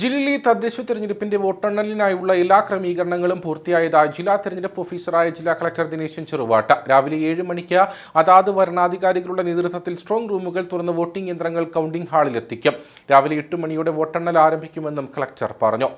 ജില്ലയിലെ തദ്ദേശ തെരഞ്ഞെടുപ്പിന്റെ വോട്ടെണ്ണലിനായുള്ള എല്ലാ ക്രമീകരണങ്ങളും പൂർത്തിയായതായി ജില്ലാ തെരഞ്ഞെടുപ്പ് ഓഫീസറായ ജില്ലാ കളക്ടർ ദിനേശൻ ചെറുവാട്ട. രാവിലെ ഏഴ് മണിക്ക് അതാത് വരണാധികാരികളുടെ നേതൃത്വത്തിൽ സ്ട്രോങ് റൂമുകൾ തുറന്ന് വോട്ടിംഗ് യന്ത്രങ്ങൾ കൗണ്ടിംഗ് ഹാളിലെത്തിക്കും. രാവിലെ എട്ട് മണിയോടെ വോട്ടെണ്ണൽ ആരംഭിക്കുമെന്നും കളക്ടർ പറഞ്ഞു.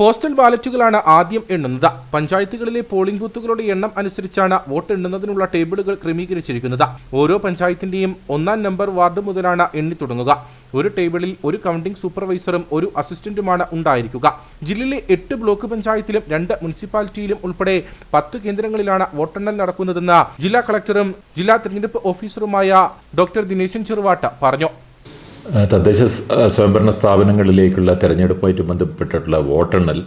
പോസ്റ്റൽ ബാലറ്റുകളാണ് ആദ്യം എണ്ണുന്നത്. പഞ്ചായത്തുകളിലെ പോളിംഗ് ബൂത്തുകളുടെ എണ്ണം അനുസരിച്ചാണ് വോട്ട് എണ്ണുന്നതിനുള്ള ടേബിളുകൾ ക്രമീകരിച്ചിരിക്കുന്നത്. ഓരോ പഞ്ചായത്തിന്റെയും ഒന്നാം നമ്പർ വാർഡ് മുതലാണ് എണ്ണി തുടങ്ങുക. ഒരു ടേബിളിൽ ഒരു കൗണ്ടിംഗ് സൂപ്പർവൈസറും ഒരു അസിസ്റ്റന്റുമാണ് ഉണ്ടായിരിക്കുക. ജില്ലയിലെ എട്ട് ബ്ലോക്ക് പഞ്ചായത്തിലും രണ്ട് മുനിസിപ്പാലിറ്റിയിലും ഉൾപ്പെടെ പത്ത് കേന്ദ്രങ്ങളിലാണ് വോട്ടെണ്ണൽ നടക്കുന്നതെന്ന് ജില്ലാ കളക്ടറും ജില്ലാ തെരഞ്ഞെടുപ്പ് ഓഫീസറുമായ ഡോക്ടർ ദിനേശൻ ചെറുവാട്ട പറഞ്ഞു. തദ്ദേശ സ്വയംഭരണ സ്ഥാപനങ്ങളിലേക്കുള്ള തെരഞ്ഞെടുപ്പുമായിട്ട് ബന്ധപ്പെട്ടിട്ടുള്ള വോട്ടെണ്ണൽ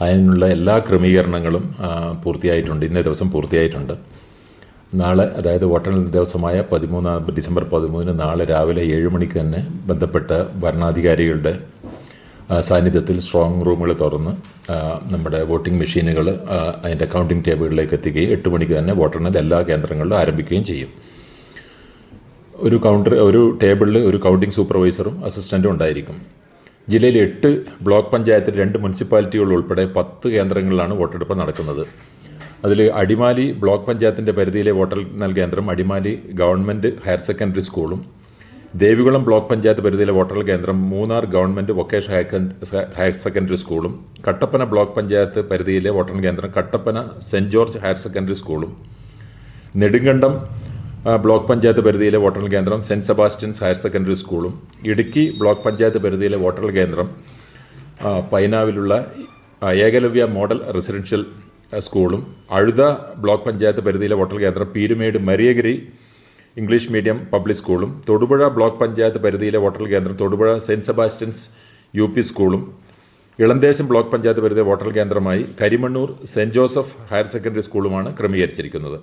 അതിനുള്ള എല്ലാ ക്രമീകരണങ്ങളും പൂർത്തിയായിട്ടുണ്ട് ഇന്നേ ദിവസം പൂർത്തിയായിട്ടുണ്ട്. നാളെ അതായത് വോട്ടെണ്ണൽ ദിവസമായ പതിമൂന്നാം ഡിസംബർ പതിമൂന്നിന് നാളെ രാവിലെ ഏഴ് മണിക്ക് തന്നെ ബന്ധപ്പെട്ട ഭരണാധികാരികളുടെ സാന്നിധ്യത്തിൽ സ്ട്രോങ് റൂമുകൾ തുറന്ന് നമ്മുടെ വോട്ടിംഗ് മെഷീനുകൾ അതിന്റെ കൗണ്ടിംഗ് ടേബിളിലേക്ക് എത്തുകയും എട്ട് മണിക്ക് തന്നെ വോട്ടെണ്ണൽ എല്ലാ കേന്ദ്രങ്ങളിലും ആരംഭിക്കുകയും ചെയ്യും. ഒരു കൗണ്ടർ ഒരു ടേബിളിൽ ഒരു കൗണ്ടിംഗ് സൂപ്പർവൈസറും അസിസ്റ്റന്റും ഉണ്ടായിരിക്കും. ജില്ലയിൽ എട്ട് ബ്ലോക്ക് പഞ്ചായത്തിൽ രണ്ട് മുനിസിപ്പാലിറ്റികൾ ഉൾപ്പെടെ പത്ത് കേന്ദ്രങ്ങളിലാണ് വോട്ടെടുപ്പ് നടക്കുന്നത്. അതിൽ അടിമാലി ബ്ലോക്ക് പഞ്ചായത്തിന്റെ പരിധിയിലെ വോട്ടെണ്ണൽ കേന്ദ്രം അടിമാലി ഗവൺമെന്റ് ഹയർ സെക്കൻഡറി സ്കൂളും ദേവികുളം ബ്ലോക്ക് പഞ്ചായത്ത് പരിധിയിലെ വോട്ടെണ്ണൽ കേന്ദ്രം Munnar government vocation higher secondary സ്കൂളും കട്ടപ്പന ബ്ലോക്ക് പഞ്ചായത്ത് പരിധിയിലെ വോട്ടെണ്ണൽ കേന്ദ്രം Kattappana Saint George higher secondary സ്കൂളും നെടുങ്കണ്ടം ബ്ലോക്ക് പഞ്ചായത്ത് പരിധിയിലെ വോട്ടെണ്ണൽ കേന്ദ്രം സെന്റ് സെബാസ്റ്റ്യൻസ് ഹയർ സെക്കൻഡറി സ്കൂളും ഇടുക്കി ബ്ലോക്ക് പഞ്ചായത്ത് പരിധിയിലെ വോട്ടെണ്ണൽ കേന്ദ്രം പൈനാവിലുള്ള ഏകലവ്യ മോഡൽ റെസിഡൻഷ്യൽ സ്കൂളും അഴുത ബ്ലോക്ക് പഞ്ചായത്ത് പരിധിയിലെ വോട്ടെണ്ണൽ കേന്ദ്രം Peerumedu Mariagiri English medium public സ്കൂളും തൊടുപുഴ ബ്ലോക്ക് പഞ്ചായത്ത് പരിധിയിലെ വോട്ടെണ്ണൽ കേന്ദ്രം Thodupuzha saint Sebastian's U P സ്കൂളും ഇളന്തേശം ബ്ലോക്ക് പഞ്ചായത്ത് പരിധിയിലെ വോട്ടെണ്ണൽ കേന്ദ്രമായി Karimannoor saint Joseph higher secondary സ്കൂളുമാണ് ക്രമീകരിച്ചിരിക്കുന്നത്.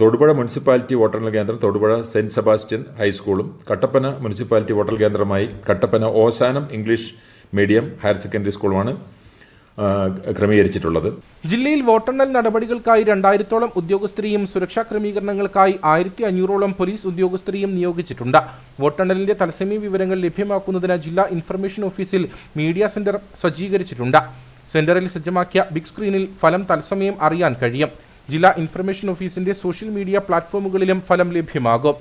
തൊടുപുഴ മുനിസിപ്പാലിറ്റി വോട്ടെണ്ണൽ കേന്ദ്രം തൊടുപുഴ സെന്റ് സെബാസ്റ്റ്യൻ ഹൈസ്കൂളും കട്ടപ്പന മുനിസിപ്പാലിറ്റി വോട്ടെണ്ണൽ കേന്ദ്രമായി Kattappana Osanam English medium higher secondary സ്കൂളുമാണ് ക്രമീകരിച്ചിട്ടുള്ളത്. ജില്ലയിൽ വോട്ടെണ്ണൽ നടപടികൾക്കായി രണ്ടായിരത്തോളം ഉദ്യോഗസ്ഥരെയും സുരക്ഷാ ക്രമീകരണങ്ങൾക്കായി ആയിരത്തി അഞ്ഞൂറോളം പോലീസ് ഉദ്യോഗസ്ഥരെയും നിയോഗിച്ചിട്ടുണ്ട്. വോട്ടെണ്ണലിന്റെ തത്സമയ വിവരങ്ങൾ ലഭ്യമാക്കുന്നതിന് ജില്ലാ ഇൻഫർമേഷൻ ഓഫീസിൽ മീഡിയ സെന്റർ സജ്ജീകരിച്ചിട്ടുണ്ട്. സെന്ററിൽ സജ്ജമാക്കിയ ബിഗ് സ്ക്രീനിൽ ഫലം തത്സമയം അറിയാൻ കഴിയും. ജില്ലാ ഇൻഫർമേഷൻ ഓഫീസിന്റെ സോഷ്യൽ മീഡിയ പ്ലാറ്റ്ഫോമുകളിലും ഫലം ലഭ്യമാകും